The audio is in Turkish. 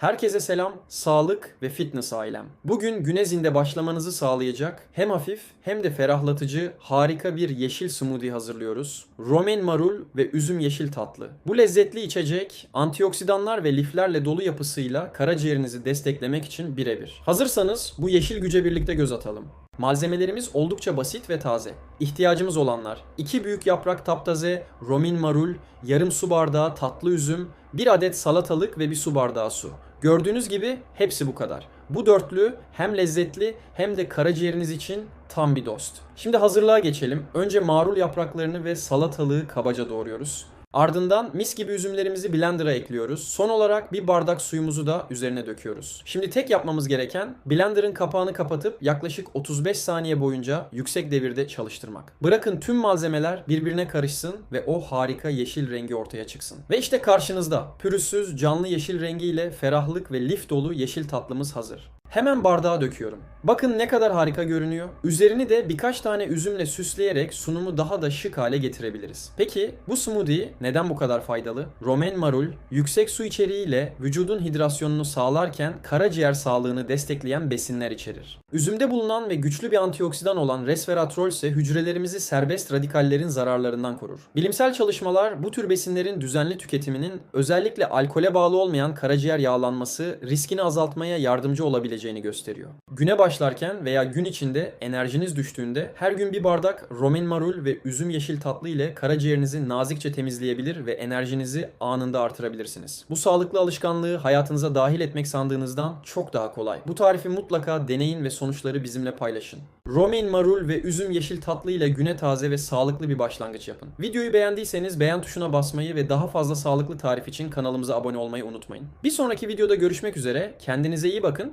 Herkese selam, sağlık ve fitness ailem. Bugün güne zinde başlamanızı sağlayacak hem hafif hem de ferahlatıcı harika bir yeşil smoothie hazırlıyoruz. Romaine marul ve üzüm yeşil tatlı. Bu lezzetli içecek antioksidanlar ve liflerle dolu yapısıyla karaciğerinizi desteklemek için birebir. Hazırsanız bu yeşil güce birlikte göz atalım. Malzemelerimiz oldukça basit ve taze. İhtiyacımız olanlar 2 büyük yaprak taptaze, romin marul, yarım su bardağı tatlı üzüm, 1 adet salatalık ve bir su bardağı su. Gördüğünüz gibi hepsi bu kadar. Bu dörtlü hem lezzetli hem de karaciğeriniz için tam bir dost. Şimdi hazırlığa geçelim. Önce marul yapraklarını ve salatalığı kabaca doğruyoruz. Ardından mis gibi üzümlerimizi blender'a ekliyoruz. Son olarak bir bardak suyumuzu da üzerine döküyoruz. Şimdi tek yapmamız gereken blender'ın kapağını kapatıp yaklaşık 35 saniye boyunca yüksek devirde çalıştırmak. Bırakın tüm malzemeler birbirine karışsın ve o harika yeşil rengi ortaya çıksın. Ve işte karşınızda pürüzsüz canlı yeşil rengiyle ferahlık ve lif dolu yeşil tatlımız hazır. Hemen bardağa döküyorum. Bakın ne kadar harika görünüyor. Üzerini de birkaç tane üzümle süsleyerek sunumu daha da şık hale getirebiliriz. Peki bu smoothie neden bu kadar faydalı? Romaine marul yüksek su içeriğiyle vücudun hidrasyonunu sağlarken karaciğer sağlığını destekleyen besinler içerir. Üzümde bulunan ve güçlü bir antioksidan olan resveratrol ise hücrelerimizi serbest radikallerin zararlarından korur. Bilimsel çalışmalar bu tür besinlerin düzenli tüketiminin özellikle alkole bağlı olmayan karaciğer yağlanması riskini azaltmaya yardımcı olabileceğini gösteriyor. Güne başlarken veya gün içinde enerjiniz düştüğünde her gün bir bardak romin marul ve üzüm yeşil tatlı ile karaciğerinizi nazikçe temizleyebilir ve enerjinizi anında artırabilirsiniz. Bu sağlıklı alışkanlığı hayatınıza dahil etmek sandığınızdan çok daha kolay. Bu tarifi mutlaka deneyin ve sonuçları bizimle paylaşın. Romaine marul ve üzüm yeşil tatlı ile güne taze ve sağlıklı bir başlangıç yapın. Videoyu beğendiyseniz beğen tuşuna basmayı ve daha fazla sağlıklı tarif için kanalımıza abone olmayı unutmayın. Bir sonraki videoda görüşmek üzere. Kendinize iyi bakın.